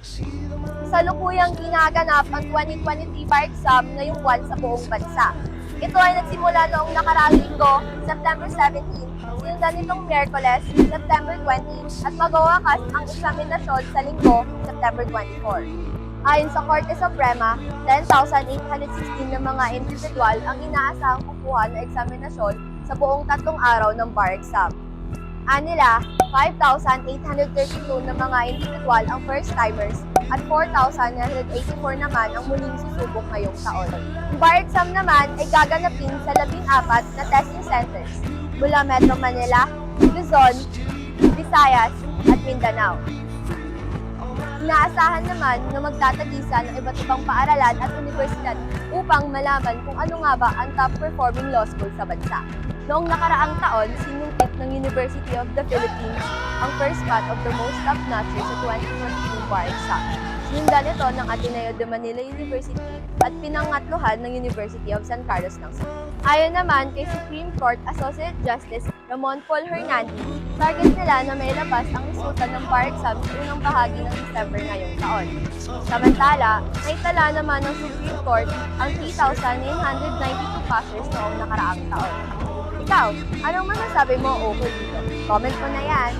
Salukuyang ginaganap ang 2023 bar exam ngayong buwan sa buong bansa. Ito ay nagsimula noong nakaraang linggo, September 17, sinundan nitong Miyerkules, September 20, at magawakas ang eksaminasyon sa linggo, September 24. Ayon sa Korte Suprema, 10,816 na mga individual ang inaasahang kukuha ng eksaminasyon sa buong tatlong araw ng bar exam. Anila, 5,832 na mga individual ang first-timers at 4,984 naman ang muling susubok ngayong taon. Ang bar exam naman ay gaganapin sa 14 na testing centers mula Metro Manila, Luzon, Visayas at Mindanao. Inaasahan naman na magtatagisa ng iba't ibang paaralan at universidad upang malaman kung ano nga ba ang top-performing law school sa bansa. Noong nakaraang taon, sinungkit ng University of the Philippines ang first spot of the most top-notcher sa 2022 bar exam. Sinundan ito ng Ateneo de Manila University at pinangatluhan ng University of San Carlos ng Sur. Ayon naman kay Supreme Court Associate Justice Ramon Paul Hernandez, target nila na may labas ang resulta ng bar exam sa unang bahagi ng December ngayong taon. Samantala, naitala naman ng Supreme Court ang 3,992 passers noong nakaraang taon. Ikaw, anong masasabi mo ukol dito? Comment mo na yan!